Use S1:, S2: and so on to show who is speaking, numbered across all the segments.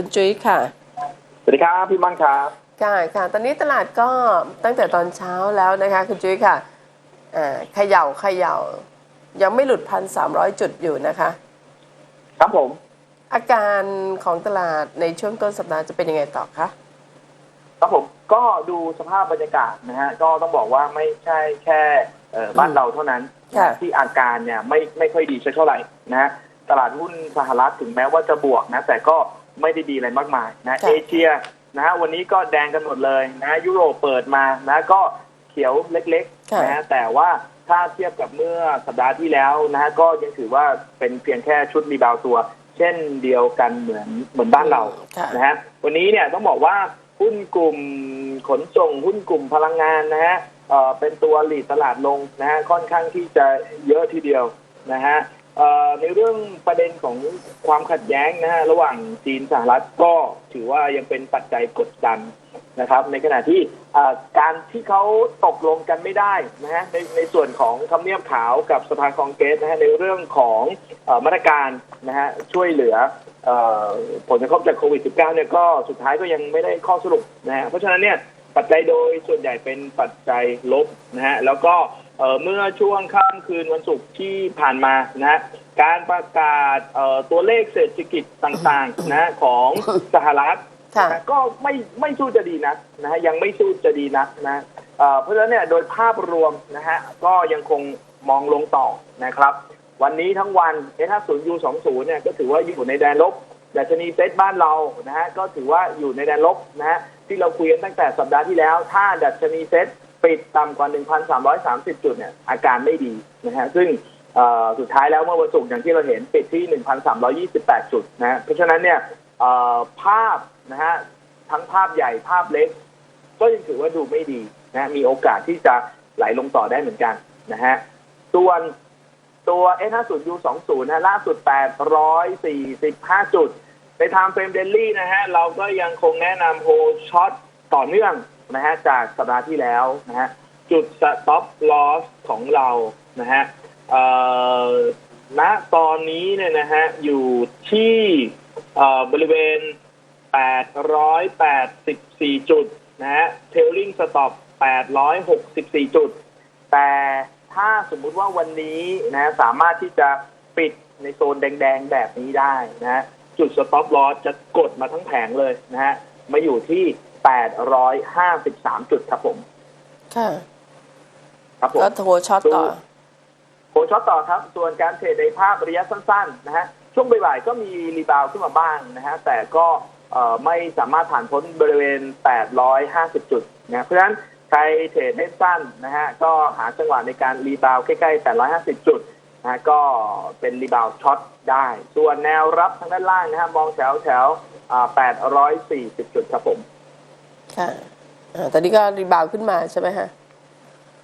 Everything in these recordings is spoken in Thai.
S1: คุณจุ้ยค่ะ
S2: สวัสดีครับพี่มั่งครับ
S1: ค่ะค่ะ ตอนนี้ตลาดก็ตั้งแต่ตอนเช้าแล้วนะคะ คุณจุ้ยค่ะเอ่อเขย่าเขย่า ยังไม่หลุดพันสามร้อยจุดอยู่นะคะ
S2: ครับผม
S1: อาการของตลาดในช่วงต้นสัปดาห์จะเป็นยังไงต่อคะ
S2: ครับผมก็ดูสภาพบรรยากาศนะฮะก็ต้องบอกว่าไม่ใช่แค่เอ่อบ้านเราเท่านั้น
S1: ค่ะ
S2: ที่อาการเนี่ยไม่ไม่ค่อยดีสักเท่าไหร่นะฮะตลาดหุ้นสหรัฐถึงแม้ว่าจะบวกนะแต่ก็ ไม่ได้ดีอะไรมากมายนะเอเชียนะฮะวันนี้ก็แดงกันหมดเลยนะยุโรปเปิดมานะก็เขียวเล็กๆ
S1: ค่ะ
S2: นะฮะแต่ว่าถ้าเทียบกับเมื่อสัปดาห์ที่แล้วนะฮะก็ยังถือว่าเป็นเพียงแค่ชุดรีบาวด์ตัว เช่นเดียวกันเหมือนเหมือนบ้านเรา
S1: ค่ะ
S2: นะฮะวันนี้เนี่ยต้องบอกว่าหุ้นกลุ่มขนส่งหุ้นกลุ่มพลังงานนะฮะเอ่อเป็นตัวหลีดตลาดลงนะฮะค่อนข้างที่จะเยอะทีเดียวนะฮะเอ่อ ในเรื่องประเด็นของความขัดแย้งนะฮะระหว่างจีนสหรัฐก็ถือว่ายังเป็นปัจจัยกดดันนะครับ ในขณะที่การที่เขาตกลงกันไม่ได้นะฮะในในส่วนของทำเนียบขาวกับสภาคองเกรสนะฮะในเรื่องของอมาตรการนะฮะช่วยเหลืออผลกระทบจากโควิด -19 เนี่ยก็สุดท้ายก็ยังไม่ได้ข้อสรุปนะฮะเพราะฉะนั้นเนี่ยปัจจัยโดยส่วนใหญ่เป็นปัจจัยลบนะฮะแล้วก็ เอ่อเมื่อช่วงค่ำคืนวันศุกร์ที่ผ่านมานะฮะการประกาศเอ่อตัวเลขเศรษฐกิจต่างๆนะฮะของสหรัฐ
S1: ค่ะ
S2: นะก็ไม่ไม่สู้จะดีนักนะฮะยังไม่สู้จะดีนักนะเอ่อเพราะฉะนั้นเนี่ยโดยภาพรวมนะฮะก็ยังคงมองลงต่อนะครับ วันนี้ทั้งวันเอถ้าศูนย์ยูสองศูนย์เนี่ยก็ถือว่าอยู่ในแดนลบดัชนีเซ็ตบ้านเรานะฮะก็ถือว่าอยู่ในแดนลบนะฮะที่เราคุยกันตั้งแต่สัปดาห์ที่แล้ว ถ้าดัชนีเซ็ต ปิดต่ำกว่า 1,330 จุดเนี่ยอาการไม่ดีนะฮะซึ่งสุดท้ายแล้วเมื่อวันศุกร์อย่างที่เราเห็นปิดที่ 1,328 จุดนะฮะเพราะฉะนั้นเนี่ยภาพนะฮะทั้งภาพใหญ่ภาพเล็ก ก็ยังถือว่าดูไม่ดีนะมีโอกาสที่จะไหลลงต่อได้เหมือนกันนะฮะส่วนตัว S50U20 นะล่าสุด 845 จุด ในทม์เฟรมเดลลี่นะฮะเราก็ยังคงแนะนำโฮช็อตต่อเนื่อง นะฮะจากสัปดาห์ที่แล้วนะฮะจุด stop loss ของเรานะฮะณตอนนี้เนี่ยนะฮะอยู่ที่เอ่อบริเวณ 884 จุดนะฮะเทลลิงสต็อป864 จุด แต่ถ้าสมมุติว่าวันนี้นะสามารถที่จะปิดในโซนแดงๆ แบบนี้ได้นะฮะจุดสต็อปลอสจะกดมาทั้งแผงเลยนะฮะมาอยู่ที่ 853 จุดครับผม
S1: ค่ะ
S2: ครับผม
S1: ก็โทรช็อตต่อ
S2: โคช็อตต่อครับ ส่วนการเทรดในภาพระยะสั้น ๆ นะฮะ ช่วงบ่ายๆก็มีรีบาวด์ขึ้นมาบ้างนะฮะ แต่ก็เอ่อไม่สามารถผ่านพ้นบริเวณ 850 จุดนะเพราะฉะนั้นใครเทรดให้สั้นนะฮะ ก็หาจังหวะในการรีบาวด์ใกล้ๆ 850 จุดนะฮะก็เป็นรีบาวด์ช็อตได้ ส่วนแนวรับทางด้านล่างนะฮะมองแถวแถวๆอ่า840 จุดครับผม
S1: ค่ะอ่าตอนนี้ก็รีบาวด์ขึ้นมาใช่ไหมฮะ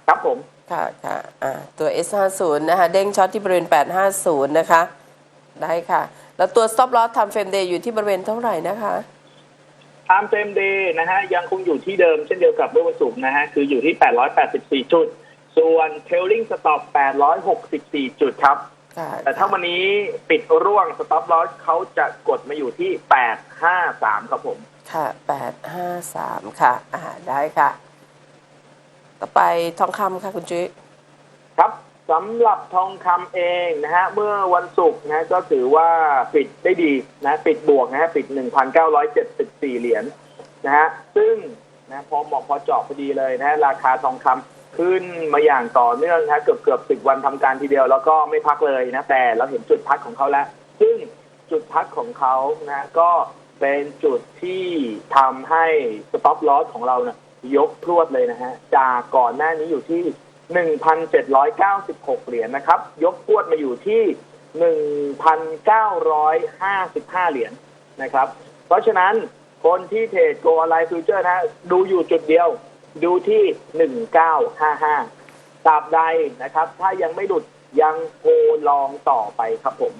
S2: ครับผม
S1: ค่ะค่ะอ่าตัว S50 นะคะ เด้งช็อตที่บริเวณ 850 นะคะ ได้ค่ะ แล้วตัว stop loss ทำเฟรมเดย์อยู่ที่บริเวณเท่าไหร่นะคะ
S2: ไทม์เฟรมเดย์นะฮะยังคงอยู่ที่เดิมเช่นเดียวกับเมื่อวันศุกร์นะฮะคืออยู่ที่ 884 จุด ส่วน trailing stop 864 จุดครับ
S1: ค่ะ
S2: แต่ถ้าวันนี้ปิดร่วง stop loss เขาจะกดมาอยู่ที่ 853 ครับผม
S1: ค่ะ853ค่ะอ่าได้ค่ะ ต่อไปทองคำค่ะคุณจุ้ย
S2: ครับสำหรับทองคำเองนะฮะเมื่อวันศุกร์นะก็ถือว่าปิดได้ดีนะปิดบวกนะฮะปิด 1,974 เหรียญนะฮะซึ่งนะพอเหมาะพอเจาะพอดีเลยนะฮะราคาทองคำขึ้นมาอย่างต่อเนื่องนะเกือบเกือบสิบวันทำการทีเดียวแล้วก็ไม่พักเลยนะแต่เราเห็นจุดพักของเขาแล้ว ซึ่งจุดพักของเขานะก็ เป็นจุดที่ทำให้ stop loss ของเราเนะยยกพรวดเลยนะฮะ จากก่อนหน้านี้อยู่ที่ 1,796 เหรียญนะครับ ยกพรวดมาอยู่ที่ 1,955 เหรียญนะครับ เพราะฉะนั้นคนที่เทรดโกลไลฟิวเจอร์นะฮะดูอยู่จุดเดียว ดูที่ 1955ตราบใดนะครับ ถ้ายังไม่หลุดยังโกลองต่อไปครับผม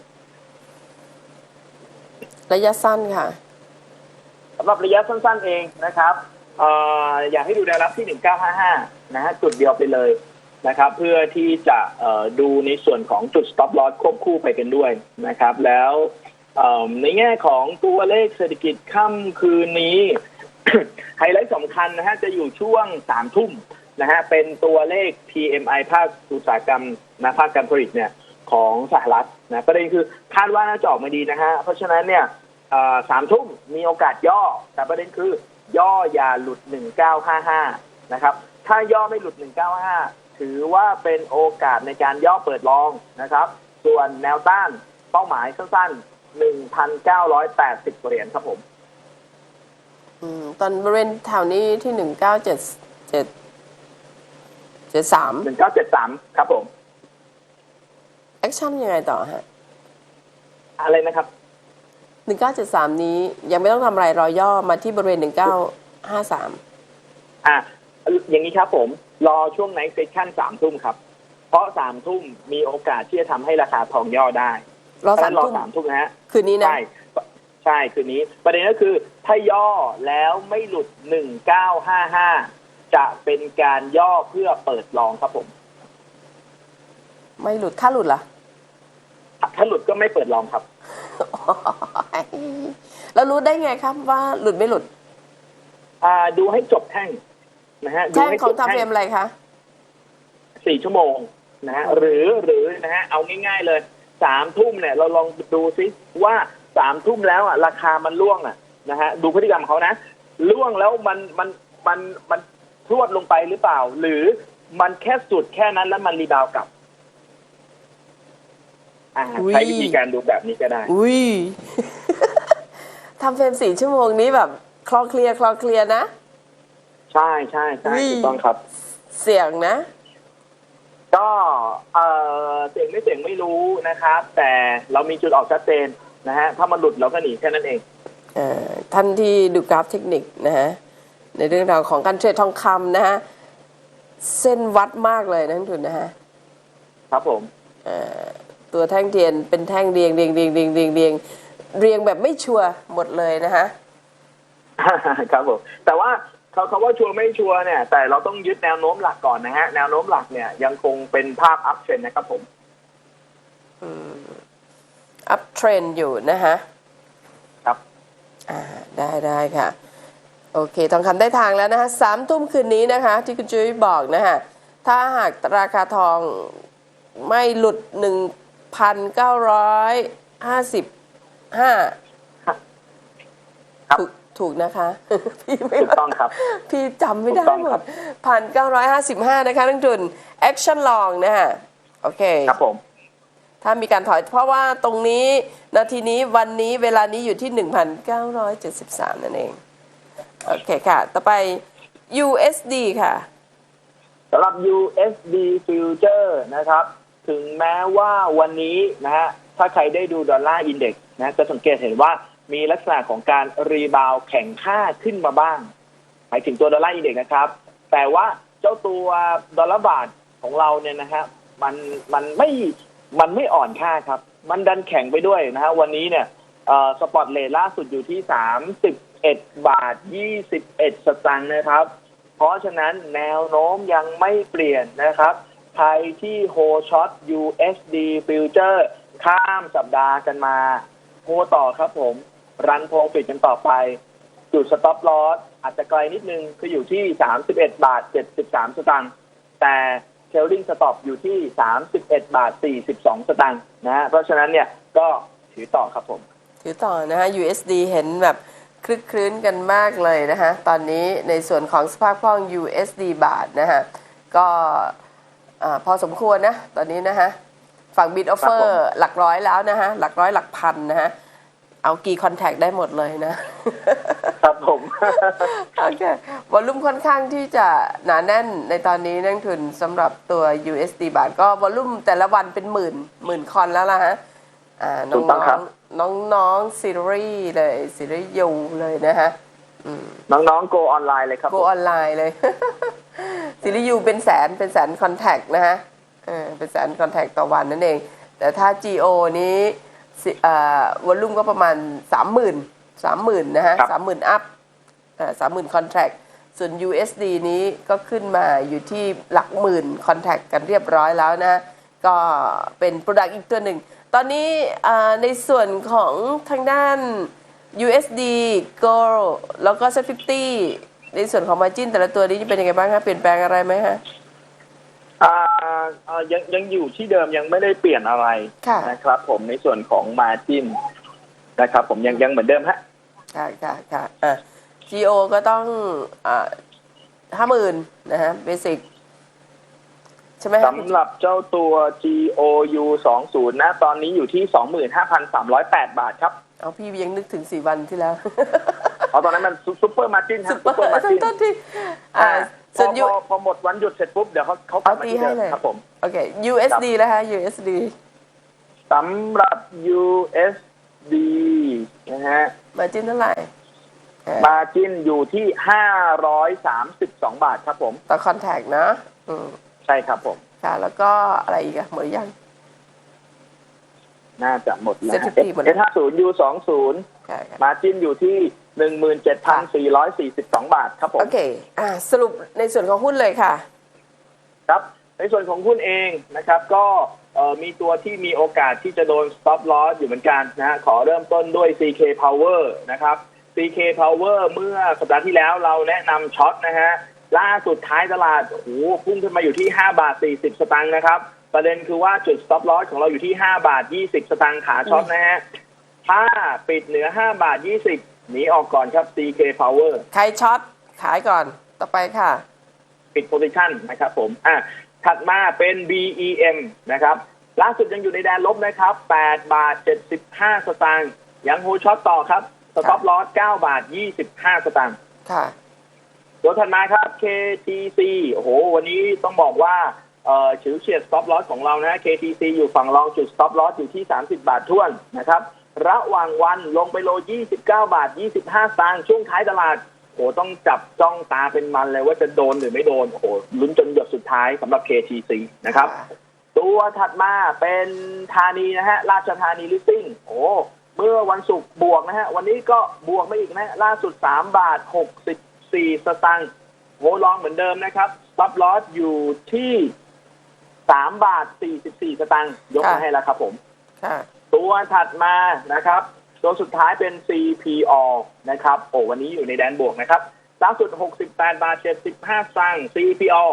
S1: ระยะสั้นค่ะ
S2: สำหรับระยะสั้นๆเองนะครับออยากให้ดูแนวรับที่ 1955 นะฮะจุดเดียวไปเลยนะครับ เพื่อที่จะดูในส่วนของจุด stop loss ควบคู่ไปกันด้วยนะครับ แล้วในแง่ของตัวเลขเศรษฐกิจค่ำคืนนี้ ไฮไลท์สำคัญนะฮะจะอยู่ช่วงสามทุ่มนะฮะเป็นตัวเลข PMI ภาคอุตสาหกรรมนะภาคการผลิตเนี่ยของสหรัฐนะประเด็นคือคาดว่าน่าจะออกมาดีนะฮะเพราะฉะนั้นเนี่ย สามทุ่มมีโอกาสย่อ แต่ประเด็นคือ ย่ออย่าหลุด 1955 นะครับ ถ้าย่อไม่หลุด 195ถือว่าเป็นโอกาสในการย่อเปิดลองนะครับ ส่วนแนวต้านเป้าหมายสั้นๆ 1,980 เหรียญครับผม
S1: อืมตอนบริเวณแถวนี้ที่หนึ่งเก้าเจ็ดเจ็ดเจ็ดสาม
S2: 1973 ครับผม
S1: แอคชั่นยังไงต่อฮะ
S2: อะไรนะครับ
S1: หนึ่งเก้าเจ็ดสามนี้ยังไม่ต้องทำอะไรรอย่อมาที่บริเวณหนึ่งเก้าห้าสาม
S2: อะอย่างนี้ครับผม รอช่วงไหนเซสชั่นสามทุ่มครับ เพราะสามทุ่มมีโอกาสที่จะทำให้ราคาทองย่อได้
S1: รอ
S2: เพราะ
S1: สา
S2: ฉะ
S1: ม
S2: นั้นรอ
S1: ทุ่ม
S2: สามทุ่มนะฮะ
S1: คืนนี้นะ
S2: ใช่ใช่คืนนี้ ประเด็นก็คือ ถ้าย่อแล้วไม่หลุด1955จะเป็นการย่อเพื่อเปิดลองครับผม
S1: ไม่หลุดถ้าหลุดล่ะ
S2: ถ้าหลุดก็ไม่เปิดลองครับ
S1: แล้วรู้ได้ไงครับว่าหลุดไม่หลุด
S2: อ่า ดูให้จบแท่งนะฮะดู
S1: แท่ง
S2: ให้
S1: ขอ
S2: จ
S1: ง
S2: บ
S1: ทำเฟรมอะไรคะ
S2: สี่ชั่วโมงนะฮะหรือหรือนะฮะเอาง่าย ๆ เลยสามทุ่มเนี่ย เราลองดูซิว่าสามทุ่มแล้วอะราคามันล่วงอะนะฮะดูพฤติกรรมเขานะล่วงแล้วมันมันมันมันพรวดลงไปหรือเปล่า หรือมันแค่สุดแค่นั้นแล้วมันรีบาวด์กลับ อ่า
S1: อุ๊ย
S2: ใช้วิธีการดูแบบนี้ก็ได้
S1: อุ้ย ทำเฟรมสี่ชั่วโมงนี้แบบคลอเคลียร์คลอเคลียร์นะ
S2: ใช่ใช่ใช่
S1: อุ๊ย
S2: ถูกต้องครับ
S1: เสี่ยงนะ
S2: ก็เออเสียงไม่เสียงไม่รู้นะครับ แต่เรามีจุดออกชัดเจนนะฮะถ้ามันหลุดเราก็หนีแค่นั้นเอง
S1: เอ่อท่านที่ดูกราฟเทคนิคนะฮะในเรื่องราวของการเทรดทองคำนะฮะเส้นวัดมากเลยนะนักทุนนะฮะ
S2: ครับผม
S1: เอ่อ ตัวแท่งเทียนเป็นแท่งเรียงเรียงเรียงเรียงเรียงเรียงเรียงแบบไม่ชัวร์หมดเลยนะฮะ
S2: ครับผมแต่ว่าเขาเขาว่าชัวร์ไม่ชัวร์เนี่ย แต่เราต้องยึดแนวโน้มหลักก่อนนะฮะ แนวโน้มหลักเนี่ยยังคงเป็นภาพอัพเทรนนะครับผม
S1: อัพเทรนอยู่นะฮะ
S2: ครับ
S1: อ่าได้ได้ค่ะ โอเคทองคำได้ทางแล้วนะคะสามทุ่มคืนนี้นะคะ ที่คุณจุ้ยบอกนะฮะถ้าหากราคาทองไม่หลุด 1,955
S2: ครับ
S1: ถูกถูกนะคะ พี่ไม่
S2: ถูกต้องครับ
S1: พี่จำไม่ได้
S2: ถูกต้อง
S1: หม
S2: ครั
S1: ด
S2: บ
S1: พันเก้าร้อยห้าสิบห้านะคะนักทุน action long นะฮะโอเค
S2: ครับผม
S1: ถ้ามีการถอยเพราะว่าตรงนี้นาทีนี้วันนี้เวลานี้อยู่ที่ 1,973 นั่นเอง โอเคค่ะ ต่อไป USD ค่ะ
S2: สำหรับ USD Future นะครับ ถึงแม้ว่าวันนี้นะฮะถ้าใครได้ดูดอลลาร์อินเด็กซ์นะจะสังเกตเห็นว่ามีลักษณะของการรีบาวแข่งค่าขึ้นมาบ้าง หมายถึงตัวดอลลาร์อินเด็กซ์นะครับ แต่ว่าเจ้าตัวดอลลาร์บาทของเราเนี่ยนะฮะมันมันไม่มันไม่อ่อนค่าครับ มันดันแข็งไปด้วยนะฮะวันนี้เนี่ยสปอตเลทล่าสุดอยู่ที่31บเอ็ดบาท21สตางค์นะครับ เพราะฉะนั้นแนวโน้มยังไม่เปลี่ยนนะครับ ใครที่โฮช็อต USD Future ข้ามสัปดาห์กันมาโฮต่อครับผม รันโพฟิตกันต่อไป จุดสต็อปลอสอาจจะไกลนิดนึง คืออยู่ที่ 31 บาท 73 สตางค์แต่เทลลิงสต็อปอยู่ที่ 31 บาท 42 สตางค์นะฮะเพราะฉะนั้นเนี่ยก็ถือต่อครับผม
S1: ถือต่อนะฮะ USD เห็นแบบคลึกคลื้นกันมากเลยนะฮะ ตอนนี้ในส่วนของสภาพคล่อง USD บาทนะฮะ ก็ อาพอสมควรนะตอนนี้นะฮะฝั่งบิดออฟเฟอ
S2: ครับผ
S1: ร์หลักร้อยแล้วนะฮะหลักร้อยหลักพันนะฮะเอากี่คอนแทคได้หมดเลยนะ
S2: ครับผม
S1: โอเควอลลุ่มค่อนข้างที่จะหนาแน่นในตอนนี้นักทุนสำหรับตัว USD บาทก็วอลลุ่มแต่ละวันเป็นหมื่นหมื่นคอนแล้วล่ะฮะอ่าน้
S2: ถูกต้
S1: อ
S2: องงครับ
S1: ๆน้องน้องๆซีรีส์เลยซีรีส์ยูเลยนะฮะ
S2: น้องๆ go ออนไลน์เลยครับ
S1: โก
S2: ผม
S1: ออนไลน์เลย ซีรีส์ยูเป็นแสนเป็นแสนคอนแทคนะฮะเออเป็นแสนคอนแทคต่อวันนั่นเอง แต่ถ้า GO นี้สิเอ่อวอลลุ่มก็ประมาณ 30,000 30,000นะฮะ
S2: ครับ
S1: 30,000อัพสามหมื่นคอนแทคส่วน USD นี้ก็ขึ้นมาอยู่ที่หลักหมื่นคอนแทคกันเรียบร้อยแล้วนะ ก็เป็น Product อีกตัวหนึ่ง ตอนนี้อ่าในส่วนของทางด้าน USD Gold แล้วก็ S50 ในส่วนของ margin แต่ละตัวนี้จะเป็นยังไงบ้างคะเปลี่ยนแปลงอะไรไหมฮะ
S2: อ่าอ่ายังยังอยู่ที่เดิมยังไม่ได้เปลี่ยนอะไร
S1: ค่ะ
S2: นะครับ ผมในส่วนของมาจินนะครับ ผมยังยังเหมือนเดิมฮะ
S1: ค่ะค่ะค่ะอะ GO ก็ต้องอ่าห้าหมื่นนะฮะเบสิกใช่ไหมฮะ
S2: สำหรับเจ้าตัว GOU 20นะ ตอนนี้อยู่ที่ 25,308 บาทครับ
S1: เอาพี่ยังนึกถึงสี่วันที่แล้ว
S2: เอาตอนนั้นมันซุปเปอร์มาจินฮะ
S1: ซุปเปอร์
S2: มาจิน
S1: ต้นที่อ่า
S2: พ
S1: ส่
S2: อ
S1: วน
S2: พ
S1: ยู
S2: อพอหมดวันหยุดเสร็จปุ๊บเดี๋ยวเขาเขากลับมาที่เดิ
S1: เอาตีให้
S2: ม
S1: เลย
S2: ครับผม
S1: โอเค USD แล้วฮะ USD
S2: สำหรับ USD นะฮะ
S1: margin เท่าไหร่อ่า
S2: มาจินอยู่ที่532บาทครับผม
S1: ต่อคอนแทคนะอืม
S2: ใช่ครับผม
S1: ค่ะ แล้วก็อะไรอีกอะหมดหรือยัง
S2: น่าจะหมดแล้ว
S1: Sensitivity หมดแล้ว
S2: S 5 0 U 2 0
S1: ค่ะค่ะ
S2: มาจินอยู่ที่17,442บาทครับผม
S1: โอเค อ่า สรุปในส่วนของหุ้นเลยค่ะ
S2: ครับ ในส่วนของหุ้นเองนะครับ ก็เอ่อมีตัวที่มีโอกาสที่จะโดน stop loss อยู่เหมือนกันนะฮะ ขอเริ่มต้นด้วย CK Power นะครับ CK Power เมื่อสัปดาห์ที่แล้วเราแนะนำช็อตนะฮะ ล่าสุดท้ายตลาด โอ้โห พุ่งขึ้นมาอยู่ที่ 5 บาท 40 สตางค์นะครับ ประเด็นคือว่าจุด stop loss ของเราอยู่ที่ 5 บาท 20 สตางค์ขาช็อตนะฮะ ถ้าปิดเหนือ 5 บาท 20 หนีออกก่อนครับ CK Power
S1: ใครช็อตขายก่อนต่อไปค่ะ
S2: ปิดโพซิชันนะครับผมอะถัดมาเป็น BEM นะครับ ล่าสุดยังอยู่ในแดนลบนะครับ8บาท 75 สตางค์ยังโฮช็อตต่อครับสต็อปลอส9บาท 25 สตางค์
S1: ค่ะ
S2: ตัวถัดมาครับ KTC โอ้โห วันนี้ต้องบอกว่าเอ่อฉิวเฉียด stop loss ของเรานะ KTC อยู่ฝั่งรองจุด stop loss อยู่ที่ 30 บาทท่วนนะครับ ระหว่างวันลงไปโล 29 บาท 25 สตางค์ช่วงท้ายตลาดโอ้โหต้องจับจ้องตาเป็นมันเลยว่าจะโดนหรือไม่โดนโอ้โหลุ้นจนหยดสุดท้ายสำหรับ KTC นะครับ ตัวถัดมาเป็นธานีนะฮะ ราชธานีลิสซิ่งโอ้เมื่อวันศุกร์บวกนะฮะ วันนี้ก็บวกไม่อีกนะฮะล่าสุด 3 บาท 64 สตางค์โหลองเหมือนเดิมนะครับ stop loss อยู่ที่ 3 บาท 44 สตางค์ยกมา
S1: ค่ะ
S2: ให้แล้วครับผม
S1: ค่ะ
S2: ตัวถัดมานะครับตัวสุดท้ายเป็น CPO นะครับโอ้วันนี้อยู่ในแดนบวกนะครับล่าสุด 68 บาท 75สตางค์ CPO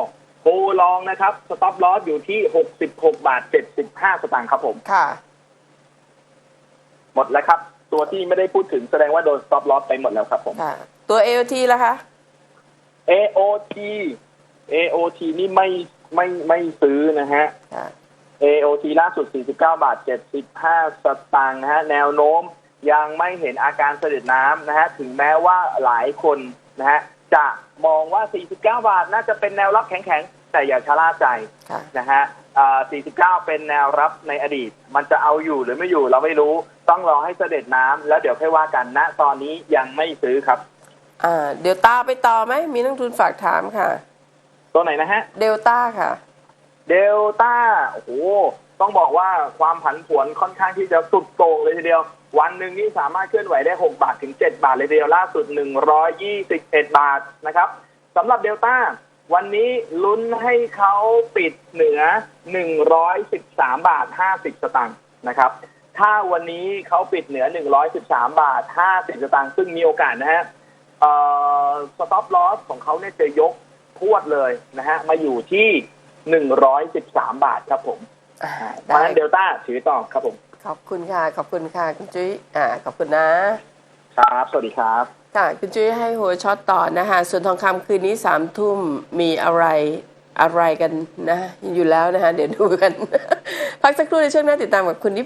S2: โฮลองนะครับ stop loss อยู่ที่ 66 บาท 75 สตางค์ครับผม
S1: ค่ะ
S2: หมดแล้วครับ ตัวที่ไม่ได้พูดถึงแสดงว่าโดน stop loss ไปหมดแล้วครับผม
S1: ค่ะ ตัว AOT แล้วคะ
S2: AOT AOT นี่ไม่ไม่ไม่ซื้อนะฮะ
S1: ค่ะ
S2: AOT ล่าสุด 49 บาท 75 สตางค์นะฮะ แนวโน้มยังไม่เห็นอาการเสด็จน้ำนะฮะ ถึงแม้ว่าหลายคนนะฮะ จะมองว่า 49 บาทน่าจะเป็นแนวรับแข็งๆ แต่อย่าชะล่าใจ
S1: ค่ะ
S2: นะฮะอ่า49 เป็นแนวรับในอดีต มันจะเอาอยู่หรือไม่อยู่เราไม่รู้ ต้องรอให้เสด็จน้ำแล้วเดี๋ยวค่อยว่ากันณตอนนี้ยังไม่ซื้อครับ
S1: อ่าเดลต้าไปต่อไหม มีนักทุนฝากถามค่ะ
S2: ตัวไหนนะฮะ
S1: เดลต้าค่ะ
S2: เดลต้าโอ้โหต้องบอกว่าความผันผวนค่อนข้างที่จะสุดโต่งเลยทีเดียว วันหนึ่งนี่สามารถเคลื่อนไหวได้ 6 บาทถึง 7 บาทเลยทีเดียวล่าสุด 121 บาทนะครับสำหรับเดลต้าวันนี้ลุ้นให้เขาปิดเหนือ 113 บาท 50 สตางค์นะครับ ถ้าวันนี้เขาปิดเหนือ 113 บาท 50 สตางค์ซึ่งมีโอกาสนะฮะสต็อปลอสของเขาเนี่ยจะยกพวดเลยนะฮะมาอยู่ที่ 113 บาทครับผม
S1: อ่า
S2: เพ
S1: ได้
S2: ราะฉะนั้นเดลต้าถือต่อครับผม
S1: ขอบคุณค่ะ ขอบคุณค่ะ คุณจุ้ยอ่าขอบคุณนะ
S2: ครับ สวัสดีครับ
S1: ค่ะ คุณจุ้ยให้หัวช็อตต่อนะคะส่วนทองคำคืนนี้สามทุ่มมีอะไรอะไรกันนะ อยู่แล้วนะคะเดี๋ยวดูกัน พักสักครู่ในช่วงหน้าติดตามกับคุณนิ